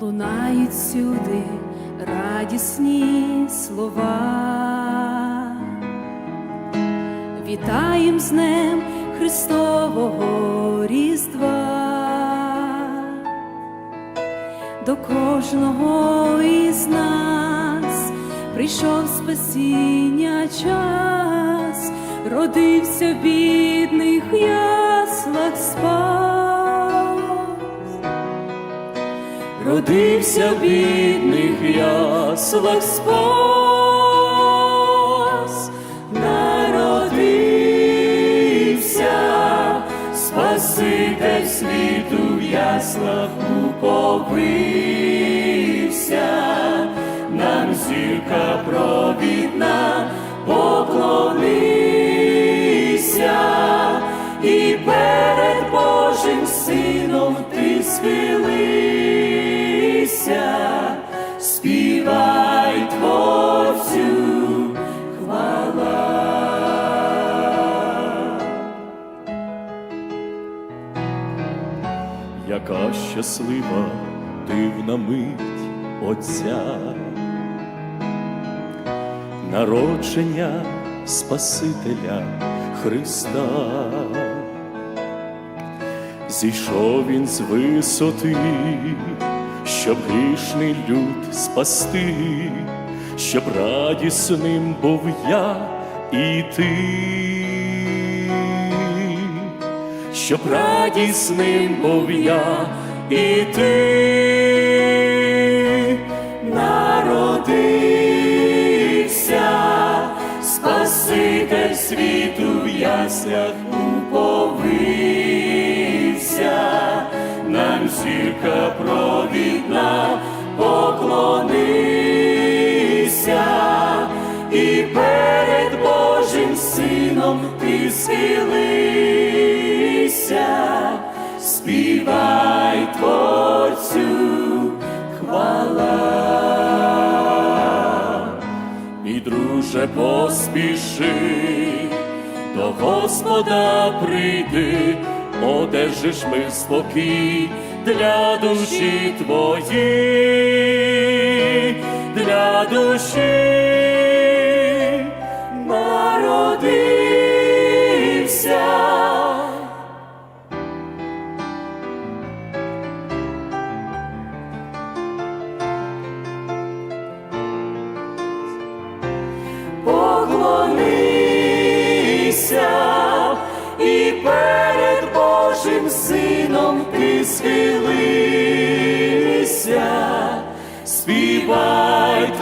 лунають сюди радісні слова. Вітаєм з Днем Христового Різдва. До кожного із нас прийшов спасіння час, родився бідних яслах спас. Родився в бідних яслах спас, народився, Спаситель світу в яслах уповився, нам зірка провідна, поклонися, і перед Божим сином ти схилися, Яка щаслива дивна мить Отця, народження Спасителя Христа. Зійшов він з висоти, щоб грішний люд спасти, щоб радісним був я і ти, щоб радісним був я. І ти, народився, Спаситель світу в яслях уповився, нам зірка провідна, поклонися, і перед Божим сином ти схилися, співай Творцю хвала. Мій друже, поспіши, до Господа прийди, одержиш ми спокій для душі твої, для душі поклонися, і перед Божим сином ти схилися, співай.